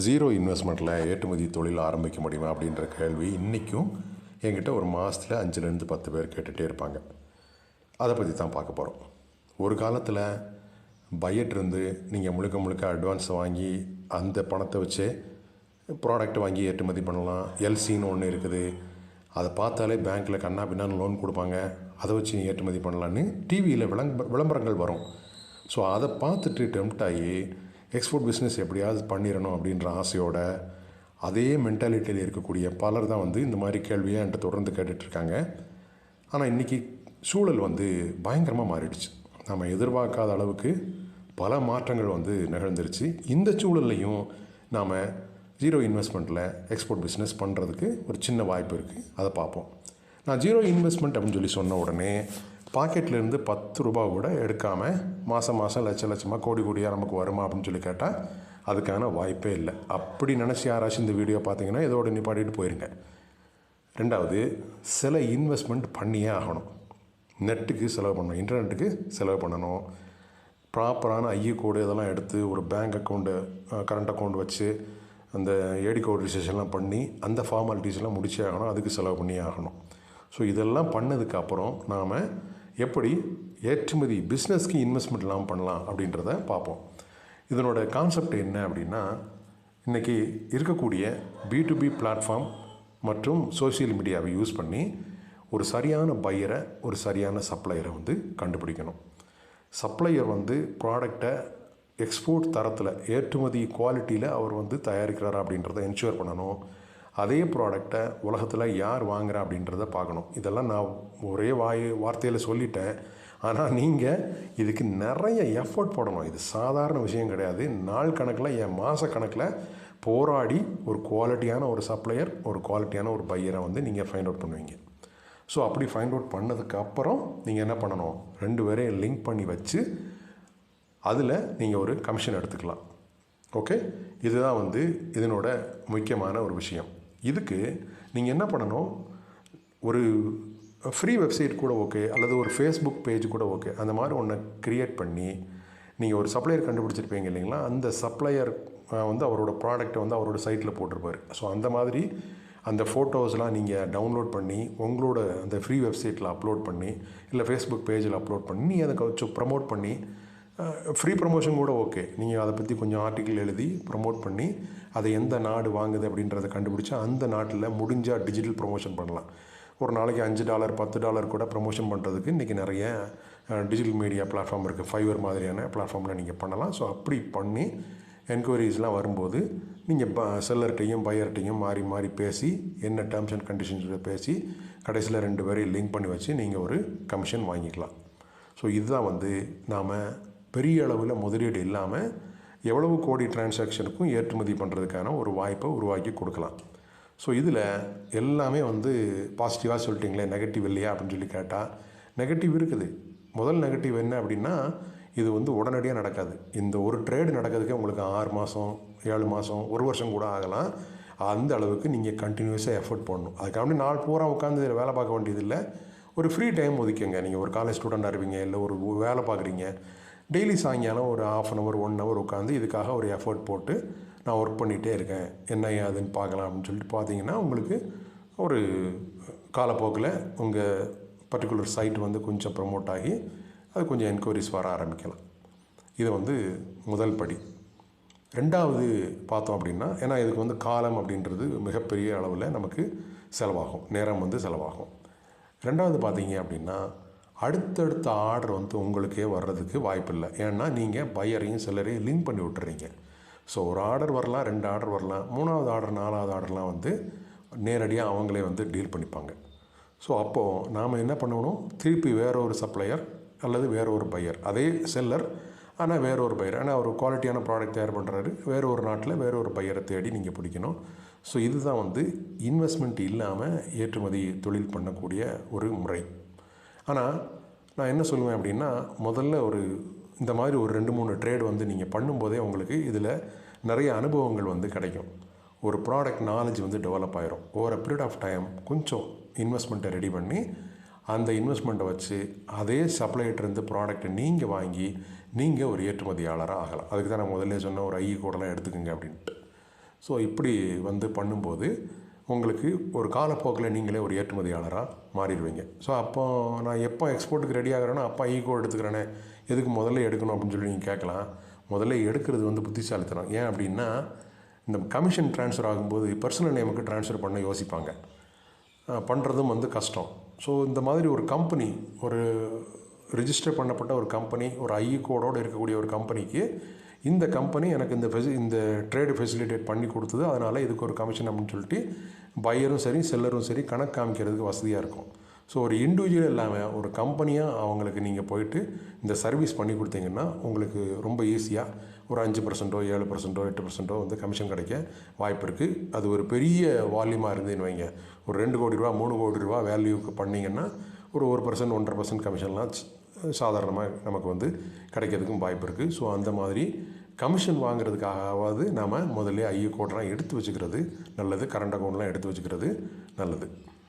Zero இன்வெஸ்ட்மெண்ட்டில் ஏற்றுமதி தொழில் ஆரம்பிக்க முடியுமா அப்படின்ற கேள்வி இன்றைக்கும் என்கிட்ட ஒரு மாதத்தில் அஞ்சுலேருந்து பத்து பேர் கேட்டுகிட்டே இருப்பாங்க. அதை பற்றி தான் பார்க்க போகிறோம் ஒரு காலத்தில் பையட் இருந்து நீங்கள் முழுக்க முழுக்க அட்வான்ஸ் வாங்கி அந்த பணத்தை வச்சே ப்ராடக்ட் வாங்கி ஏற்றுமதி பண்ணலாம். எல்சின்னு ஒன்று இருக்குது. அதை பார்த்தாலே பேங்க்கில் கண்ணா பின்னான்னு லோன் கொடுப்பாங்க. அதை வச்சு நீ ஏற்றுமதி பண்ணலான்னு டிவியில் விளம்ப விளம்பரங்கள் வரும். ஸோ அதை பார்த்துட்டு டெம்ட் ஆகி எக்ஸ்போர்ட் பிஸ்னஸ் எப்படியாவது பண்ணிடணும் அப்படின்ற ஆசையோட அதே மென்டாலிட்டியில் இருக்கக்கூடிய பலர் தான் வந்து இந்த மாதிரி கேள்வியை என்கிட்ட தொடர்ந்து கேட்டுட்ருக்காங்க ஆனால் இன்றைக்கி சூழல் வந்து பயங்கரமாக மாறிடுச்சு. நம்ம எதிர்பார்க்காத அளவுக்கு பல மாற்றங்கள் வந்து நிகழ்ந்துருச்சு. இந்த சூழல்லையும் நாம் ஜீரோ இன்வெஸ்ட்மெண்ட்டில் எக்ஸ்போர்ட் பிஸ்னஸ் பண்ணுறதுக்கு ஒரு சின்ன வாய்ப்பு இருக்குது அதை பார்ப்போம். நான் ஜீரோ இன்வெஸ்ட்மெண்ட் அப்படின்னு சொல்லி சொன்ன உடனே பாக்கெட்லேருந்து பத்து ரூபா கூட எடுக்காமல் மாதம் மாதம் லட்ச லட்சமாக கோடி கோடியாக நமக்கு வருமா அப்படின்னு சொல்லி கேட்டால் அதுக்கான வாய்ப்பே இல்லை. அப்படி நினச்சி யாராச்சும் இந்த வீடியோ பார்த்தீங்கன்னா இதோட நிப்பாட்டிட்டு போயிருங்க. ரெண்டாவது சில இன்வெஸ்ட்மெண்ட் பண்ணியே ஆகணும். நெட்டுக்கு செலவு பண்ணணும். இன்டர்நெட்டுக்கு செலவு பண்ணணும். ப்ராப்பரான ஐஏ கோடு இதெல்லாம் எடுத்து ஒரு பேங்க் அக்கௌண்ட்டு கரண்ட் அக்கௌண்ட் வச்சு அந்த ஏடி கோட் ரிஜிஸ்ட்ரேஷன்லாம் பண்ணி அந்த ஃபார்மாலிட்டிஸ்லாம் முடிச்சே ஆகணும். அதுக்கு செலவு பண்ணியே ஆகணும். ஸோ இதெல்லாம் பண்ணதுக்கு அப்புறம் நாம் எப்படி ஏற்றுமதி பிஸ்னஸ்க்கு இன்வெஸ்ட்மெண்ட் இல்லாமல் பண்ணலாம் அப்படின்றத பார்ப்போம். இதனோட கான்செப்ட் என்ன அப்படின்னா இன்றைக்கி இருக்கக்கூடிய பி டு பி பிளாட்ஃபார்ம் மற்றும் சோஷியல் மீடியாவை யூஸ் பண்ணி ஒரு சரியான பையரை ஒரு சரியான சப்ளையரை வந்து கண்டுபிடிக்கணும். சப்ளையர் வந்து ப்ராடக்டை எக்ஸ்போர்ட் தரத்தில் ஏற்றுமதி குவாலிட்டியில் அவர் வந்து தயாரிக்கிறாரா அப்படின்றத என்ஷூர் பண்ணணும். அதே ப்ராடக்டை உலகத்தில் யார் வாங்குறா அப்படின்றத பார்க்கணும். இதெல்லாம் நான் ஒரே வாய் வார்த்தையில் சொல்லிட்டேன். ஆனால் நீங்கள் இதுக்கு நிறைய எஃபர்ட் போடணும். இது சாதாரண விஷயம் கிடையாது. நாள் கணக்கில் என் மாத கணக்கில் போராடி ஒரு குவாலிட்டியான ஒரு சப்ளையர் ஒரு குவாலிட்டியான ஒரு பையரை வந்து நீங்கள் ஃபைண்ட் அவுட் பண்ணுவீங்க. ஸோ அப்படி ஃபைண்ட் அவுட் பண்ணதுக்கப்புறம் நீங்கள் என்ன பண்ணணும்? ரெண்டு பேரையும் லிங்க் பண்ணி வச்சு அதில் நீங்கள் ஒரு கமிஷன் எடுத்துக்கலாம். ஓகே இதுதான் வந்து இதனோட முக்கியமான ஒரு விஷயம். இதுக்கு நீங்கள் என்ன பண்ணணும்? ஒரு ஃப்ரீ வெப்சைட் கூட ஓகே அல்லது ஒரு ஃபேஸ்புக் பேஜ் கூட ஓகே அந்த மாதிரி ஒன்று க்ரியேட் பண்ணி நீங்கள் ஒரு சப்ளையர் கண்டுபிடிச்சிருப்பீங்க இல்லைங்களா? அந்த சப்ளையர் வந்து அவரோட ப்ராடக்ட்டை வந்து அவரோட சைட்டில் போட்டிருப்பார். ஸோ அந்த மாதிரி அந்த ஃபோட்டோஸ்லாம் நீங்கள் டவுன்லோட் பண்ணி உங்களோட அந்த ஃப்ரீ வெப்சைட்டில் அப்லோட் பண்ணி இல்லை ஃபேஸ்புக் பேஜில் அப்லோட் பண்ணி நீ அதை கொஞ்சம் ப்ரமோட் பண்ணி ஃப்ரீ ப்ரமோஷன் கூட ஓகே நீங்கள் அதை பற்றி கொஞ்சம் ஆர்டிக்கிள் எழுதி ப்ரமோட் பண்ணி அதை எந்த நாடு வாங்குது அப்படின்றத கண்டுபிடிச்சா அந்த நாட்டில் முடிஞ்சால் டிஜிட்டல் ப்ரொமோஷன் பண்ணலாம். ஒரு நாளைக்கு அஞ்சு டாலர் பத்து டாலர் கூட ப்ரமோஷன் பண்ணுறதுக்கு இன்றைக்கி நிறைய டிஜிட்டல் மீடியா பிளாட்ஃபார்ம் இருக்குது ஃபைவர் மாதிரியான பிளாட்ஃபார்மில் நீங்கள் பண்ணலாம். ஸோ அப்படி பண்ணி என்கொயரிஸ்லாம் வரும்போது நீங்கள் ப செல்லர்கிட்டையும் பையர்கிட்டையும் மாறி மாறி பேசி என்ன டேர்ம்ஸ் அண்ட் கண்டிஷன்ஸில் பேசி கடைசியில் ரெண்டு பேரையும் லிங்க் பண்ணி வச்சு நீங்கள் ஒரு கமிஷன் வாங்கிக்கலாம். ஸோ இதுதான் வந்து நாம் பெரிய அளவில் முதலீடு இல்லாமல் எவ்வளவு கோடி டிரான்சாக்ஷனுக்கும் ஏற்றுமதி பண்ணுறதுக்கான ஒரு வாய்ப்பை உருவாக்கி கொடுக்கலாம். ஸோ இதில் எல்லாமே வந்து பாசிட்டிவாக சொல்லிட்டீங்களே நெகட்டிவ் இல்லையா அப்படின்னு சொல்லி கேட்டால் நெகட்டிவ் இருக்குது. முதல் நெகட்டிவ் என்ன அப்படின்னா இது வந்து உடனடியாக நடக்காது. இந்த ஒரு ட்ரேடு நடக்கிறதுக்கே உங்களுக்கு ஆறு மாதம் ஏழு மாதம் ஒரு வருஷம் கூட ஆகலாம். அந்த அளவுக்கு நீங்கள் கண்டினியூஸாக எஃபர்ட் போடணும். அதுக்காண்டி நாள் பூரா உட்காந்து இதில் வேலை பார்க்க வேண்டியதில்லை. ஒரு ஃப்ரீ டைம் ஒதுக்குங்க. நீங்கள் ஒரு காலேஜ் ஸ்டூடெண்டாக இருப்பீங்க இல்லை ஒரு வேலை பார்க்குறீங்க. டெய்லி சாயங்காலம் ஒரு half an hour one hour உட்காந்து இதுக்காக ஒரு எஃபர்ட் போட்டு நான் ஒர்க் பண்ணிகிட்டே இருக்கேன். என்ன ஏதுன்னு பார்க்கலாம் அப்படின்னு சொல்லிட்டு பார்த்தீங்கன்னா உங்களுக்கு ஒரு காலப்போக்கில் உங்கள் பர்டிகுலர் சைட் வந்து கொஞ்சம் ப்ரமோட் ஆகி அது கொஞ்சம் என்கொயரிஸ் வர ஆரம்பிக்கலாம். இது வந்து முதல் படி. ரெண்டாவது பார்த்தோம் அப்படின்னா ஏன்னா இதுக்கு வந்து காலம் அப்படின்றது மிகப்பெரிய அளவில் நமக்கு செலவாகும். நேரம் வந்து செலவாகும். ரெண்டாவது பார்த்தீங்க அப்படின்னா அடுத்தடுத்த ஆர்டர் வந்து உங்களுக்கே வர்றதுக்கு வாய்ப்பு இல்லை ஏன்னா நீங்கள் பையரையும் செல்லரையும் லிங்க் பண்ணி விட்டுறீங்க. ஸோ ஒரு ஆர்டர் வரலாம் ரெண்டு ஆர்டர் வரலாம் மூணாவது ஆர்டர் நாலாவது ஆர்டர்லாம் வந்து நேரடியாக அவங்களே வந்து டீல் பண்ணிப்பாங்க. ஸோ அப்போது நாம் என்ன பண்ணணும்? திருப்பி வேற ஒரு சப்ளையர் அல்லது வேற ஒரு பையர் அதே செல்லர் ஆனால் வேற ஒரு பையர் ஆனால் ஒரு குவாலிட்டியான ப்ராடக்ட் தயார் பண்ணுறாரு வேறு ஒரு நாட்டில் வேற ஒரு பையரை தேடி நீங்கள் பிடிக்கணும். ஸோ இதுதான் வந்து இன்வெஸ்ட்மெண்ட் இல்லாமல் ஏற்றுமதி தொழில் பண்ணக்கூடிய ஒரு முறை. ஆனால் நான் என்ன சொல்லுவேன் அப்படின்னா முதல்ல ஒரு இந்த மாதிரி ஒரு ரெண்டு மூணு ட்ரேட் வந்து நீங்கள் பண்ணும்போதே உங்களுக்கு இதில் நிறைய அனுபவங்கள் வந்து கிடைக்கும். ஒரு ப்ராடக்ட் நாலேஜ் வந்து டெவலப் ஆகிரும் over a period of time கொஞ்சம் இன்வெஸ்ட்மெண்ட்டை ரெடி பண்ணி அந்த இன்வெஸ்ட்மெண்ட்டை வச்சு அதே சப்ளைட்டருந்து ப்ராடக்ட்டை நீங்கள் வாங்கி நீங்கள் ஒரு ஏற்றுமதியாளராக ஆகலாம். அதுக்கு தான் நான் முதல்ல சொன்ன ஒரு ஐ கோடெல்லாம் எடுத்துக்கோங்க அப்படின்ட்டு. ஸோ இப்படி வந்து பண்ணும்போது உங்களுக்கு ஒரு காலப்போக்கில் நீங்களே ஒரு ஏற்றுமதியாளராக மாறிடுவீங்க. ஸோ அப்போ நான் எப்போ எக்ஸ்போர்ட்டுக்கு ரெடி ஆகிறேனோ அப்போ ஈகோ எடுத்துக்கிறேனே எதுக்கு முதல்ல எடுக்கணும் அப்படின்னு சொல்லி நீங்கள் கேட்கலாம். முதல்ல எடுக்கிறது வந்து புத்திசாலித்தனம். ஏன் அப்படின்னா இந்த கமிஷன் ட்ரான்ஸ்ஃபர் ஆகும்போது பர்சனல் நேமுக்கு ட்ரான்ஸ்ஃபர் பண்ண யோசிப்பாங்க. பண்ணுறதும் வந்து கஷ்டம். ஸோ இந்த மாதிரி ஒரு கம்பெனி ஒரு ரிஜிஸ்டர் பண்ணப்பட்ட ஒரு கம்பெனி ஒரு ஐ கோடோடு இருக்கக்கூடிய ஒரு கம்பெனிக்கு இந்த கம்பெனி எனக்கு இந்த ஃபெசி இந்த ட்ரேடு ஃபெசிலிட்டேட் பண்ணி கொடுத்தது. அதனால் இதுக்கு ஒரு கமிஷன் அப்படின்னு சொல்லிட்டு பையரும் சரி செல்லரும் சரி கணக்கு காமிக்கிறதுக்கு வசதியாக இருக்கும். ஸோ ஒரு இண்டிவிஜுவல் இல்லாமல் ஒரு கம்பெனியாக அவங்களுக்கு நீங்கள் போயிட்டு இந்த சர்வீஸ் பண்ணி கொடுத்தீங்கன்னா உங்களுக்கு ரொம்ப ஈஸியாக ஒரு அஞ்சு பர்சன்ட்டோ ஏழு பர்சன்ட்டோ எட்டு பர்சன்ட்டோ வந்து கமிஷன் கிடைக்க வாய்ப்பு இருக்குது அது ஒரு பெரிய வால்யூமாக இருந்ததுன்னு வைங்க. ஒரு ரெண்டு கோடி ரூபா மூணு கோடி ரூபா வேல்யூக்கு பண்ணிங்கன்னா ஒரு ஒரு பர்சன்ட் ஒன்றரை பர்சன்ட் கமிஷன்லாம் சாதாரணமாக நமக்கு வந்து கிடைக்கிறதுக்கும் வாய்ப்பு இருக்குது ஸோ அந்த மாதிரி கமிஷன் வாங்குறதுக்காகவாவது நாம் முதல்ல ஐயோ கோட்டெலாம் எடுத்து வச்சுக்கிறது நல்லது. கரண்ட் அக்கௌண்ட்லாம் எடுத்து வச்சுக்கிறது நல்லது.